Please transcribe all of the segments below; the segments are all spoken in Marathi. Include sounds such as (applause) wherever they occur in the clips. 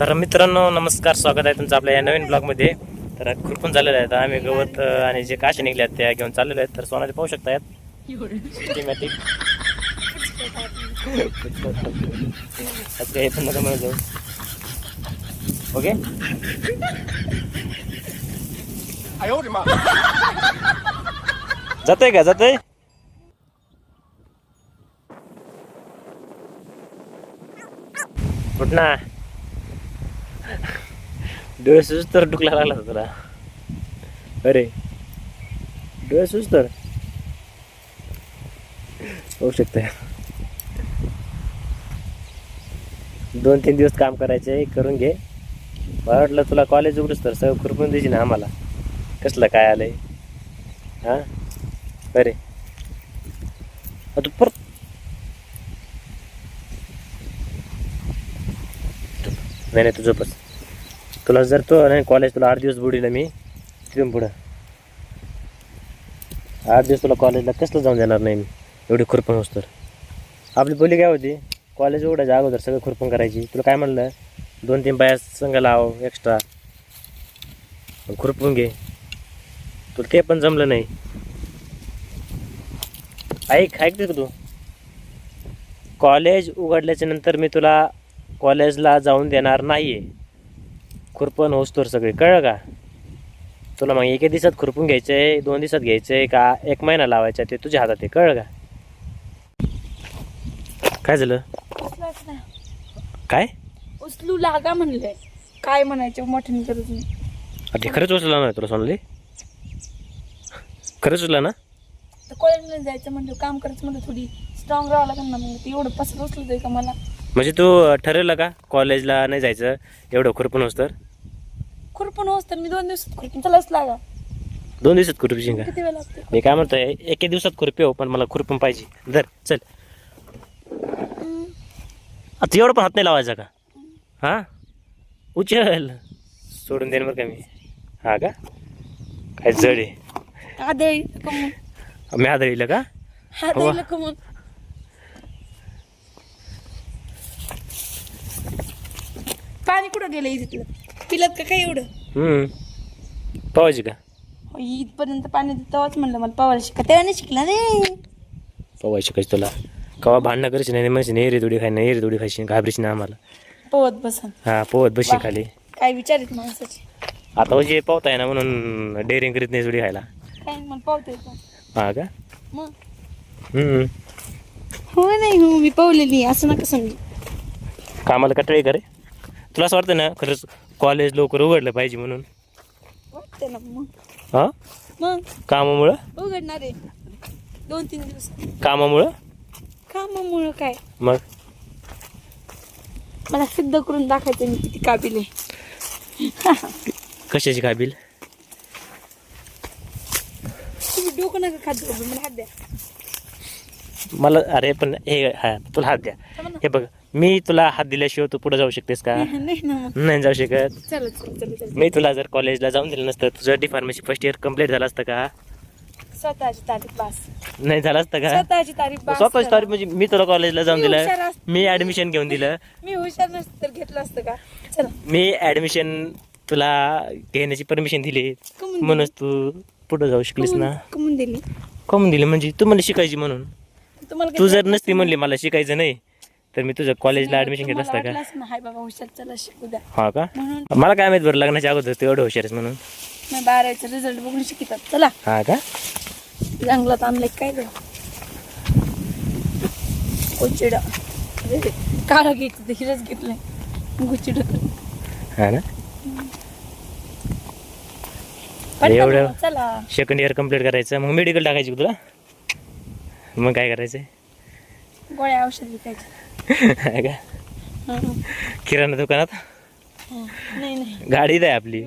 तर मित्रांनो नमस्कार स्वागत आहे तुमचं आपल्या या नवीन ब्लॉगमध्ये. तर खुरपून झालेलं आहे आम्ही गवत आणि जे काशे निघले आहेत त्या घेऊन चाललेले आहेत. तर सोनाली पाहू शकतायत जाऊ. ओके जाते का? जाते कुठं डोळे सुज तर डुकला लागला होता तुला अरे. डोळे सुज तर. होऊ शकतं. दोन तीन दिवस काम करायचे करून घे. मला वाटलं तुला कॉलेज उघडूच तर सगळं खुरपून द्यायची ना आम्हाला. कसलं काय आलंय? हा? अरे. तू परत. नाही नाही तुझं पण तुला जर तो नाही कॉलेज तुला आठ दिवस बुडीला मी तिथून पुढं. आठ दिवस तुला कॉलेजला कसलं जाऊन देणार नाही मी? एवढी खुरपण होस तर. आपली बोली काय होती? कॉलेज उघडायच्या अगोदर सगळं खुरपण करायची. तुला काय म्हणलं? दोन तीन बाया संघ लाव एक्स्ट्रा खुरपून घे. तुला ते पण जमलं नाही. ऐक ऐकते का तू. कॉलेज उघडल्याच्या नंतर मी तुला कॉलेजला जाऊन देणार नाही आहे खुरपण होस्तोर सगळे. कळलं का? तुला मग एके दिवसात खुरपून घ्यायचंय दोन दिवसात घ्यायचंय का एक महिना लावायचा ते तुझ्या हातात आहे. कळलं का? काय झालं? काय? उचलू लागा म्हणले. काय म्हणायचं मोठ्याने करत नाही. ते खरंच उचलला ना तुला सोनली? खरंच उचला ना? तर कॉलेजला जायचं म्हणलं काम करायचं म्हणलं थोडी स्ट्रॉंग राहावं लागेल ना मग ते एवढं पसर उचलत आहे का मला? म्हणजे तू ठरवलं का? कॉलेजला नाही जायचं एवढं खुरपून होस्तर खुरपून मी दोन दिवसात खुरपून. लागा. दोन दिवसात किती वेळ लागते? मी काय म्हणतोय एके दिवसात खुरपी हो पण मला खुरपून पाहिजे. धर चल. आता एवढं पण हात नाही लावायचा का? हा? उचल. सोडून देईन बरं का मी. हा का? काय जड आहे. आदळी कमून मी आदळीलं का? आदळीला कमून पाणी कुठं गेलं इथलं पिलत का काय एवढं? हम्म. पावायची का? अहो, इथपर्यंत पाणी तेव्हाच म्हणलं मला पवायला शिका तेव्हा नाही शिकला रे. पावायची कशी तुला? कवा भांडणं करायची नाही म्हणजे नाही रे थोडी खाय नाही रे थोडी खायची घाबरीची ना आम्हाला. पोहत बसन. हा पोहत बशी खाली. काय विचारित माणसाची? आता म्हणजे पावताय ना म्हणून डेअरिंग करीत नाही थोडी खायला. काय मला पावतोय का हा का? मग? हम्म. हो नाही हो मी पावलेली असं नका समजू कामाला कटाळी करे. तुला असं वाटतं ना खरंच कॉलेज लवकर उघडलं पाहिजे म्हणून? वाटते ना मग. हा? मग? कामामुळं? उघडणार आहे. दोन तीन दिवस. कामामुळं? कामामुळं काय? मग? मला सिद्ध करून दाखवायचं मी किती काबिल आहे. कशाची काबिल? तुम्ही डोकं नका खात जाऊ, मला हात द्या. मला अरे पण हे हा तुला हात द्या. हे बघ मी तुला हात दिल्याशिवाय तू पुढे जाऊ शकतेस का? नाही ना. मग नाही जाऊ शकत. चला चला चला चला. मी तुला जर कॉलेजला जाऊन दिलं नसतं तुझं D pharmacy first year complete झालं असतं का? स्वतःची तारीख बास नाही झालं असतं का? स्वतःची तारीख स्वतःची. तारीख म्हणजे मी तुला कॉलेजला जाऊन मी दिलं हुशार असते. मी ऍडमिशन घेऊन दिलं. मी हुशार नसतं तर घेतलं असतं का? चला. मी ऍडमिशन तुला घेण्याची परमिशन दिली. कमून दिली? म्हणूनच तू पुढे जाऊ शकलीस ना? कमून- कमून दिली. कमून दिली म्हणजे तू मला शिकायची म्हणून. तुम्हाला तू जर नसती म्हणली मला शिकायचं नाही. तर मी तुझं कॉलेजला ऍडमिशन घेतलं असतं का? वाटलंच ना हाय बाबा हुशार चला शिकू द्या. हा का? म्हणून मला काय माहीत बरं लग्नाच्या अगोदर तू एवढं हुशार आहेस म्हणून. बारावीचा रिझल्ट बघून शिकतात. चला. हा का? जंगलात आणलंय काय ग? उचिड काळा ते हिरच घेतलंय गुचिड. हा ना? एवढं- चला. सेकंड इयर कंप्लीट करायचं. मग मेडिकल टाकायची का तुला? मग काय करायचं गोळ्या औषध विकायचे. हा का. किराणा दुकानात. नाही नाही गाडीच आहे आपली.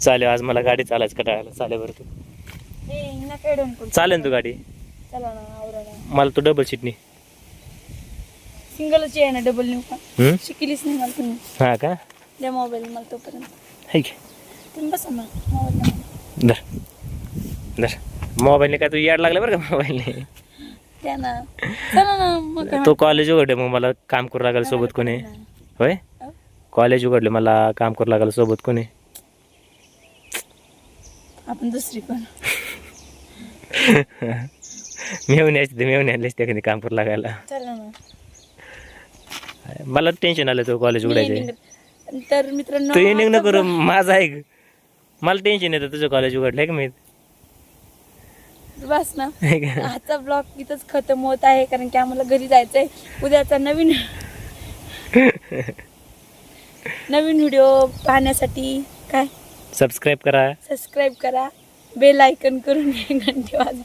चालेल आज मला गाडी चालायचं कटाळायला. चालेल बरं तू. चालेल तू गाडी. चला ना आवराला मला तू डबल सीटनी सिंगलच आहे ना डबल नेऊ का? शिकलीच नाही मला तुम्ही. हा का? द्या मोबाईल मला तोपर्यंत. है की. तुम्ही बसा ना मोबाईल धर. धर. मोबाईलने काय तू याड लागलं बरं का मोबाईलने? द्या ना. चला ना मग काय? तो कॉलेज उघडे मग मला काम करू लागेल सोबत कोणी. होय? कॉलेज उघडले मला काम करू लागायला सोबत कोणी. आपण दुसरी पण (laughs) मेवणे असते मेवणे आणले असते एखादी काम करू लागायला. चला ना. मला टेन्शन आलं तो कॉलेज उघडायचे. तर मित्रांनो तू आता न करू माझं ऐक मला टेन्शन येतं तुझं कॉलेज उघडलं आहे का मी बस ना? आजचा ब्लॉग इथंच खतम होत आहे कारण की आम्हाला घरी जायचंय. उद्याचा नवीन नवीन व्हिडिओ पाहण्यासाठी काय? सबस्क्राईब करा. सबस्क्राईब करा. बेल आयकन करून घंटे वाजा